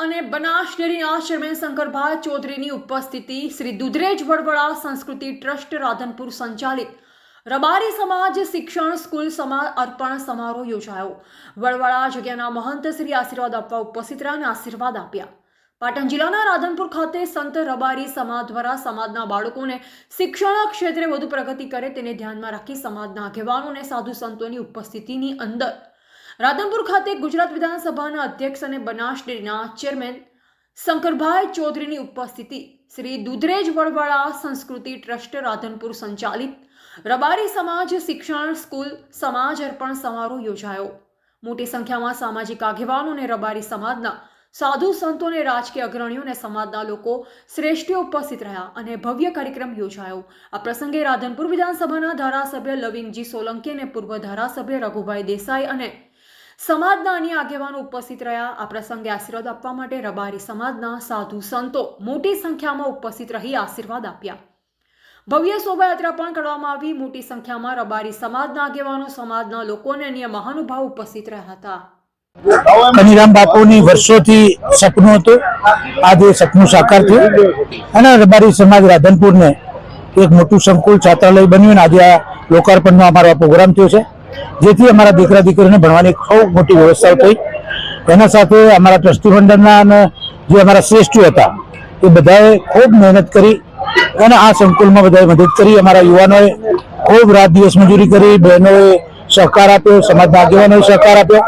અને બનાસ ડેરીના ચેરમેન શંકરભાઈ ચૌધરીની ઉપસ્થિતિ શ્રી દુધરેજ વડવડા સંસ્કૃતિ ટ્રસ્ટ રાધનપુર સંચાલિત. રબારી સમાજ શિક્ષણ સ્કૂલ સમાજ અર્પણ સમારોહ યોજાયો. વડવડા જગ્યાના મહંત શ્રી આશીર્વાદ આપવા ઉપસ્થિત રહ્યા અને આશીર્વાદ આપ્યા. પાટણ જિલ્લાના રાધનપુર ખાતે સંત રબારી સમાજ દ્વારા સમાજના બાળકોને શિક્ષણ ક્ષેત્રે વધુ પ્રગતિ કરે તેને ધ્યાનમાં રાખી સમાજના આગેવાનો અને સાધુ સંતોની ઉપસ્થિતિની અંદર રાધનપુર ખાતે ગુજરાત વિધાનસભાના અધ્યક્ષ અને બનાસ ડેરીના ચેરમેન શંકરભાઈ ચૌધરીની ઉપસ્થિતિ શ્રી દુધરેજ વડવાળા સંસ્કૃતિ ટ્રસ્ટ રાધનપુર સંચાલિત રબારી સમાજ શિક્ષણ સ્કૂલ સમાજ અર્પણ સમારોહ યોજાયો. મોટી સંખ્યામાં સામાજિક આગેવાનો અને રબારી સમાજના સાધુ સંતો અને રાજકીય અગ્રણીઓ અને સમાજના લોકો શ્રેષ્ઠીઓ ઉપસ્થિત રહ્યા અને ભવ્ય કાર્યક્રમ યોજાયો. આ પ્રસંગે રાધનપુર વિધાનસભાના ધારાસભ્ય લવિંગજી સોલંકી અને પૂર્વ ધારાસભ્ય રઘુભાઈ દેસાઈ અને સમાજના અન્ય આગેવાનો ઉપસ્થિત રહ્યા. આ પ્રસંગે આશીર્વાદ આપવા માટે રબારી સમાજના સાધુ સંતો મોટી સંખ્યામાં ઉપસ્થિત રહી આશીર્વાદ આપ્યા. ભવ્ય શોભાયાત્રા પણ કરવામાં આવી. મોટી સંખ્યામાં રબારી સમાજના આગેવાનો, સમાજના લોકો અને અન્ય મહાનુભાવ ઉપસ્થિત રહ્યા હતા. કનીરામ બાપુની વર્ષોથી સપનું હતું. આજે સપનું સાકાર થયું. અને રબારી સમાજ રાધનપુરને એક મોટું સંકુલ, છાત્રાલય બન્યું અને આજે આ લોકાર્પણનો અમારો પ્રોગ્રામ થયો છે. જેથી અમારા દીકરા દીકરીઓને ભણવાની ખૂબ મોટી વ્યવસ્થા થઈ. એના સાથે અમારા ટ્રસ્ટી મંડળના અને જે અમારા શ્રેષ્ઠીઓ હતા, એ બધાએ ખૂબ મહેનત કરી અને આ સંકુલમાં બધાએ મદદ કરી. અમારા યુવાનોએ ખૂબ રાત દિવસ મજૂરી કરી, બહેનોએ સહકાર આપ્યો, સમાજના આગેવાનોએ સહકાર આપ્યો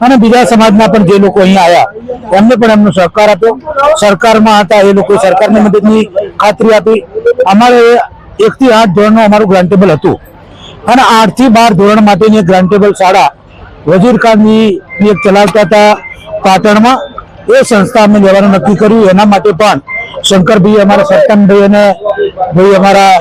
અને બીજા સમાજના પણ જે લોકો અહીંયા આવ્યા એમને પણ એમનો સહકાર આપ્યો. સરકારમાં હતા, એ લોકોએ સરકારની મદદની ખાતરી આપી. અમારે એક થી આઠ ધોરણનું અમારું ગ્રાન્ટેબલ હતું. અને આઠથી બાર ધોરણ માટેની એક ગ્રાન્ટેબલ શાળા વજીર ખાનની એક ચલાવતા હતા. પાટણમાં એ સંસ્થા અમે લેવાનું નક્કી કર્યું. એના માટે પણ શંકરભાઈ અમારા સત્તનભાઈ અને ભાઈ અમારા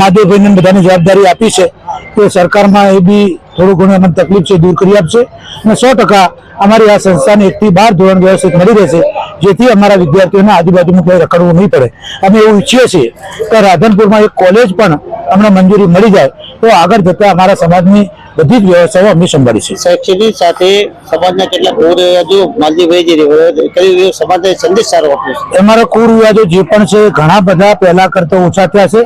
માધવભાઈને બધાની જવાબદારી આપી છે કે સરકારમાં એ બી થોડું ઘણું અમને તકલીફ છે, દૂર કરી આપશે. અને સો ટકા અમારી આ સંસ્થાને એકથી બાર ધોરણ વ્યવસ્થિત મળી રહેશે, જેથી અમારા વિદ્યાર્થીઓને આજુબાજુમાં કોઈ રખડવું નહીં પડે. અમે એવું ઈચ્છીએ છીએ કે રાધનપુરમાં એક કોલેજ પણ અમને મંજૂરી મળી જાય તો આગળ જતા અમારા સમાજની બધી જ વ્યવસ્થાઓ અમે સંભાળીશું શૈક્ષણિક સાથે સમાજના કેટલાક કુરિવાજો માલજીભાઈ જે કયું સમાજને સંદેશ સારો આપ્યો છે? અમારા કુરિવાજો જે પણ છે ઘણા બધા પહેલા કરતા ઓછા થયા છે.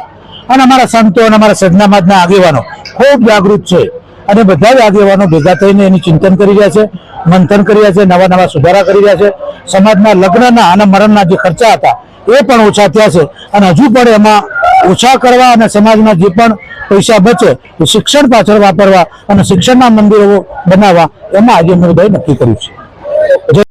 અને અમારા સંતો અને અમારા સજ્ઞામાજના આગેવાનો ખૂબ જાગૃત છે. અને બધા જ આગેવાનો ભેગા થઈને એની ચિંતન કરી રહ્યા છે, મંથન કરી રહ્યા છે નવા નવા સુધારા કરી રહ્યા છે. સમાજના લગ્નના અને મરણના જે ખર્ચા હતા, એ પણ ઓછા થયા છે. અને હજુ પણ એમાં ઓછા કરવા અને સમાજના જે પણ પૈસા બચે, એ શિક્ષણ પાછળ વાપરવા અને શિક્ષણના મંદિરો બનાવવા એમાં આજે મેં નક્કી કર્યું છે.